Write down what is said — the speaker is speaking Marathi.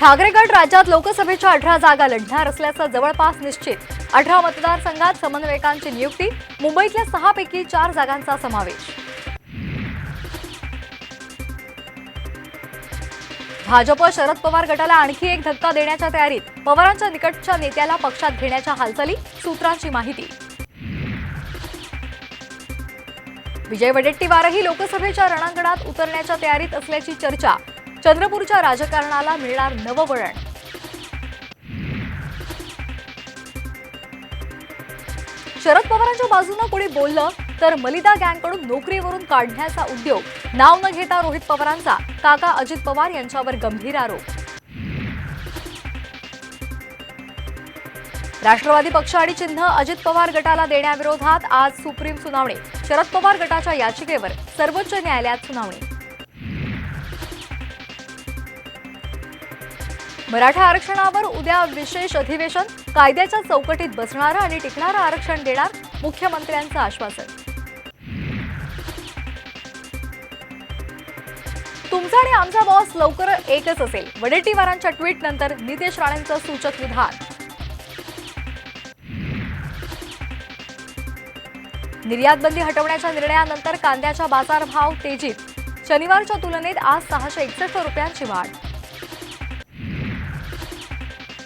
ठाकरेगड राज्यात लोकसभेच्या अठरा जागा लढणार असल्याचं जवळपास निश्चित. अठरा मतदारसंघात समन्वयकांची नियुक्ती मुंबईतल्या सहापैकी चार जागांचा समावेश. भाजप शरद पवार गटाला आणखी एक धक्का देण्याच्या तयारीत पवारांच्या निकटच्या नेत्याला पक्षात घेण्याच्या हालचाली सूत्रांची माहिती. विजय वडेट्टीवारही लोकसभेच्या रणांगणात उतरण्याच्या तयारीत असल्याची चर्चा. चंद्रपूरच्या राजकारणाला मिळणार नववळण. शरद पवारांच्या बाजूनं कोणी बोललं तर मलिदा गँगकडून नोकरीवरून काढण्याचा उद्योग. नाव न घेता रोहित पवारांचा काका अजित पवार यांच्यावर गंभीर आरोप. राष्ट्रवादी पक्ष आणि चिन्ह अजित पवार गटाला देण्याविरोधात आज सुप्रीम सुनावणी. शरद पवार गटाच्या याचिकेवर सर्वोच्च न्यायालयात सुनावणी. मराठा आरक्षणावर उद्या विशेष अधिवेशन कायद्याच्या चौकटीत बसणारं आणि टिकणारं आरक्षण देणार मुख्यमंत्र्यांचं आश्वासन. तुमचा आणि आमचा बॉस लवकर एकच असेल. वडेट्टीवारांच्या ट्विट नंतर नितेश राणेंचं सूचक विधान निर्यात बंदी हटवण्याच्या निर्णयानंतर कांद्याच्या बाजारभाव तेजीत. शनिवारच्या तुलनेत आज सहाशे एकसष्ट रुपयांची वाढ.